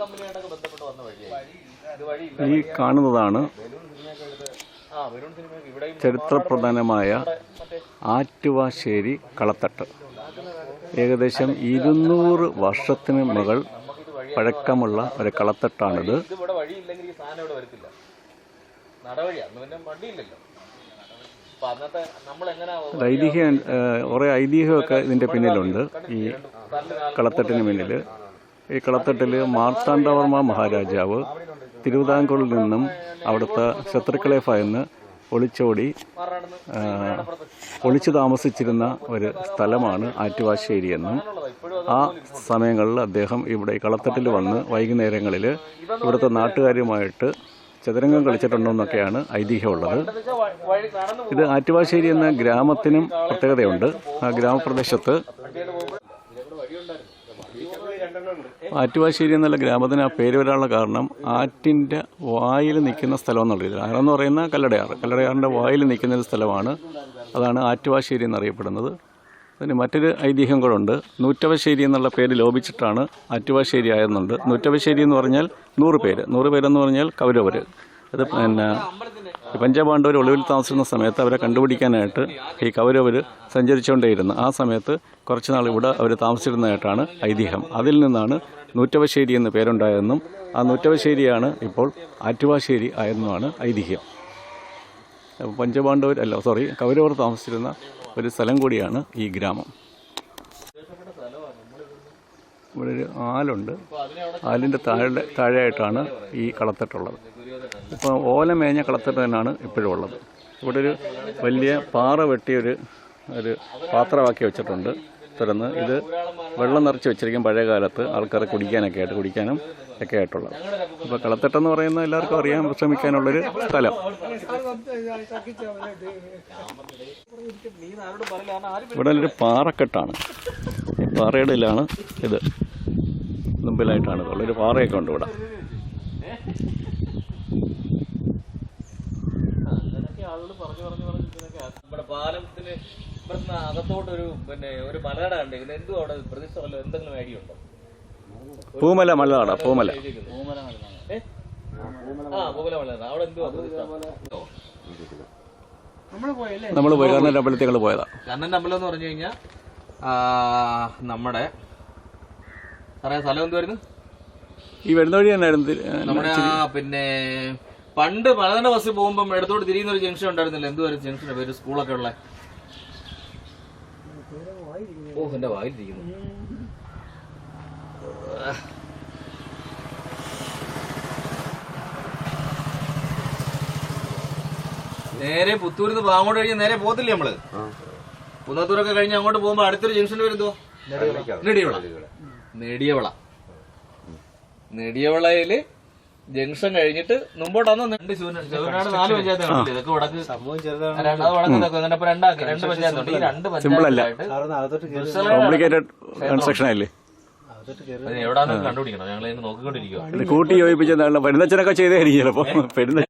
കമ്പനിയായിട്ടൊക്കെ ബന്ധപ്പെട്ട് വന്ന വഴിയായി. ഇത് വഴി ഈ കാണുന്നതാണ് ചരിത്രപ്രധാനമായ ആറ്റുവാശ്ശേരി കളത്തട്ട്. ഏകദേശം ഇരുന്നൂറ് വർഷത്തിന് മുകൾ പഴക്കമുള്ള ഒരു കളത്തട്ടാണിത്. ഐതിഹ്യം കുറേ ഐതിഹ്യമൊക്കെ ഇതിന്റെ പിന്നിലുണ്ട്. ഈ കളത്തട്ടിന് പിന്നിൽ ഈ കളത്തട്ടിൽ മാർത്താണ്ഡവർമ്മ മഹാരാജാവ് തിരുവിതാംകൂറിൽ നിന്നും അവിടുത്തെ ശത്രുക്കളെ ഭയന്ന് ഒളിച്ചോടി ഒളിച്ചു താമസിച്ചിരുന്ന ഒരു സ്ഥലമാണ് ആറ്റുവാശ്ശേരി എന്നും. ആ സമയങ്ങളിൽ അദ്ദേഹം ഇവിടെ കളത്തട്ടിൽ വന്ന് വൈകുന്നേരങ്ങളിൽ ഇവിടുത്തെ നാട്ടുകാരുമായിട്ട് ചതുരംഗം കളിച്ചിട്ടുണ്ടെന്നൊക്കെയാണ് ഐതിഹ്യമുള്ളത്. ഇത് ആറ്റുവാശ്ശേരി എന്ന ഗ്രാമത്തിനും പ്രത്യേകതയുണ്ട്. ആ ഗ്രാമപ്രദേശത്ത് ആറ്റുവാശ്ശേരി എന്നുള്ള ഗ്രാമത്തിന് ആ പേര് വരാനുള്ള കാരണം ആറ്റിന്റെ വായിൽ നിൽക്കുന്ന സ്ഥലം എന്നുള്ളത് ആറെന്ന് പറയുന്ന കല്ലടയാറ് കല്ലടയാറിന്റെ വായിൽ നിൽക്കുന്ന ഒരു സ്ഥലമാണ്. അതാണ് ആറ്റുവാശ്ശേരി എന്നറിയപ്പെടുന്നത്. അതിന് മറ്റൊരു ഐതിഹ്യം കൂടെ നൂറ്റവശ്ശേരി എന്നുള്ള പേര് ലോപിച്ചിട്ടാണ് ആറ്റുവാശ്ശേരി ആയെന്നുണ്ട് നൂറ്റവശ്ശേരി എന്ന് പറഞ്ഞാൽ നൂറ് പേര്. നൂറ് പേരെന്ന് പറഞ്ഞാൽ കൗരവർ അത് പിന്നെ പഞ്ചപാണ്ഡവർ ഒളിവിൽ താമസിക്കുന്ന സമയത്ത് അവരെ കണ്ടുപിടിക്കാനായിട്ട് ഈ കൗരവർ സഞ്ചരിച്ചുകൊണ്ടേയിരുന്നു. ആ സമയത്ത് കുറച്ച് നാൾ ഇവിടെ അവർ താമസിച്ചിരുന്നതായിട്ടാണ് ഐതിഹ്യം. അതിൽ നിന്നാണ് നൂറ്റവശ്ശേരി എന്ന് പേരുണ്ടായതെന്നും ആ നൂറ്റവശ്ശേരിയാണ് ഇപ്പോൾ ആറ്റുവാശ്ശേരി ആയെന്നുമാണ് ഐതിഹ്യം. പഞ്ചപാണ്ഡവർ അല്ല സോറി കൗരവർ താമസിച്ചിരുന്ന ഒരു സ്ഥലം കൂടിയാണ് ഈ ഗ്രാമം. ഇവിടെ ഒരു ആലുണ്ട്. ആലിന്റെ താഴെ താഴെയായിട്ടാണ് ഈ കളത്തട്ടുള്ളത്. ഇപ്പോൾ ഓല മേഞ്ഞ കളത്തട്ട് തന്നെയാണ് ഇപ്പോഴും ഉള്ളത്. ഇവിടെ ഒരു വലിയ പാറ വെട്ടിയൊരു ഒരു പാത്രമാക്കി വെച്ചിട്ടുണ്ട്. തുറന്ന് ഇത് വെള്ളം നിറച്ച് വെച്ചിരിക്കും പഴയ കാലത്ത് ആൾക്കാർ കുടിക്കാനൊക്കെ ആയിട്ട് കുടിക്കാനും ഒക്കെ ആയിട്ടുള്ളത്. അപ്പോൾ കളത്തട്ടെന്ന് പറയുന്ന എല്ലാവർക്കും അറിയാൻ ശ്രമിക്കാനുള്ളൊരു സ്ഥലം. ഇവിടെ ഒരു പാറക്കെട്ടാണ്. പാറയുടെ ഇതിലാണ് ഇത്. മുമ്പിലായിട്ടാണ്. ഇതുള്ളത് ഒരു പാറയൊക്കെ ഉണ്ട് ഇവിടെ. നമ്മുടെ പാലത്തിന് ഇവിടുന്ന് അകത്തോട്ടൊരു പിന്നെ ഒരു മലകട ഉണ്ട് ഇതിന് എന്തും അവിടെ പ്രതിഷ്ഠ വല്ലോ എന്തെങ്കിലും ഐഡിയ ഉണ്ടോ? പൂമല മലനാട പൂമല. നമ്മൾ ആ പൂമല അവിടെ നമ്മൾ പോയി കാരണം അമ്പലത്തിൽ പോയതാ. കാരണം അമ്പലം എന്ന് പറഞ്ഞു കഴിഞ്ഞാ നമ്മുടെ സാറേ സ്ഥലം എന്തുവായിരുന്നു? ഈ വരുന്ന വഴി തന്നെയായിരുന്നു നമ്മുടെ ആ പിന്നെ പണ്ട് പലതവണ ബസ്സിൽ പോകുമ്പോൾ ഇടത്തോട്ട് തിരിയുന്ന ഒരു ജംഗ്ഷൻ ഉണ്ടായിരുന്നില്ല? എന്തുവായിരുന്നു ജംഗ്ഷന്റെ പേര്? സ്കൂളൊക്കെ ഉള്ള? ഓ എന്റെ വായിലിരിക്കുന്നു. നേരെ പുത്തൂരിന്ന് പാങ്ങോട്ട് കഴിഞ്ഞ കഴിഞ്ഞ് നേരെ പോകത്തില്ലേ നമ്മൾ? കുന്നത്തൂരൊക്കെ കഴിഞ്ഞ് അങ്ങോട്ട് പോകുമ്പോ അടുത്തൊരു ജംഗ്ഷനിൽ വരുന്നോ നെടിയവള നെടിയവള. നെടിയവളയിൽ ജംഗ്ഷൻ കഴിഞ്ഞിട്ട് മുമ്പോട്ടാന്ന് രണ്ട് ശൂന്യ- ശൂന്യനാട് നാല് പഞ്ചായത്തുകളുണ്ട് ഇതൊക്കെ വടക്ക് രണ്ട് അത് വടക്ക് തെക്ക് അങ്ങനെ ഇപ്പൊ രണ്ടാക്കി. രണ്ട് പഞ്ചായത്തുണ്ട്. ഈ രണ്ട് എവിടാന്ന് കണ്ടുപിടിക്കണം. ഞങ്ങൾ നോക്കിക്കൊണ്ടിരിക്കുക കൂട്ടി യോജിപ്പിച്ച വരുന്നച്ചനൊക്കെ ചെയ്തായിരിക്കും ചിലപ്പോ പെരുന്ന